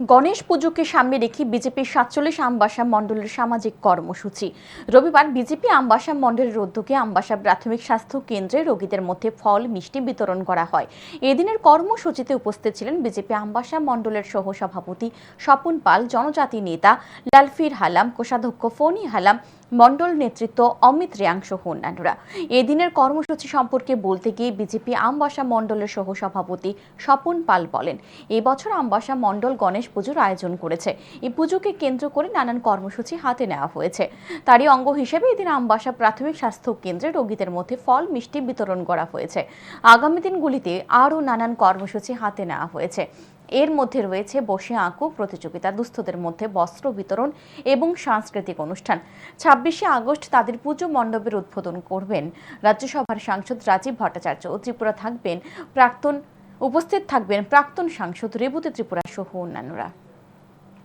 গণেশ পুজোকে সামনে রেখে বিজেপির সাতচল্লিশ আমবাসা মণ্ডলের সামাজিক কর্মসূচি। রবিবার বিজেপি আমবাসা মণ্ডলের উদ্যোগে আমবাসা প্রাথমিক স্বাস্থ্য কেন্দ্রে রোগীদের মধ্যে ফল, মিষ্টি বিতরণ করা হয়। এদিনের কর্মসূচিতে উপস্থিত ছিলেন বিজেপি আমবাসা মণ্ডলের সহ সভাপতি স্বপন পাল, জনজাতি নেতা লালফির হালাম, কোষাধ্যক্ষ ফণি হালাম মণ্ডল নেতৃত্ব অমিত রিয়াং সহ অন্যান্যরা এদিনের কর্মসূচি সম্পর্কে বলতে গিয়ে বিজেপি আমবাসা মণ্ডলের সহ সভাপতি স্বপন পাল বলেন, এবছর আমবাসা মণ্ডল গণেশ পুজোর আয়োজন করেছে। এই পুজোকে কেন্দ্র করে নানান কর্মসূচি হাতে নেওয়া হয়েছে। তারই অঙ্গ হিসেবে এদিন আমবাসা প্রাথমিক স্বাস্থ্য কেন্দ্রে রোগীদের মধ্যে ফল, মিষ্টি বিতরণ করা হয়েছে। আগামী দিনগুলিতে আরও নানান কর্মসূচি হাতে নেওয়া হয়েছে। এর মধ্যে রয়েছে বসে আঁকো প্রতিযোগিতা, দুস্থদের মধ্যে বস্ত্র বিতরণ এবং সাংস্কৃতিক অনুষ্ঠান। ছাব্বিশে আগস্ট তাদের পুজো মণ্ডপের উদ্বোধন করবেন রাজ্যসভার সাংসদ রাজীব ভট্টাচার্য ও ত্রিপুরা থাকবেন প্রাক্তন, উপস্থিত থাকবেন প্রাক্তন সাংসদ রেবতী ত্রিপুরা সহ অন্যান্যরা।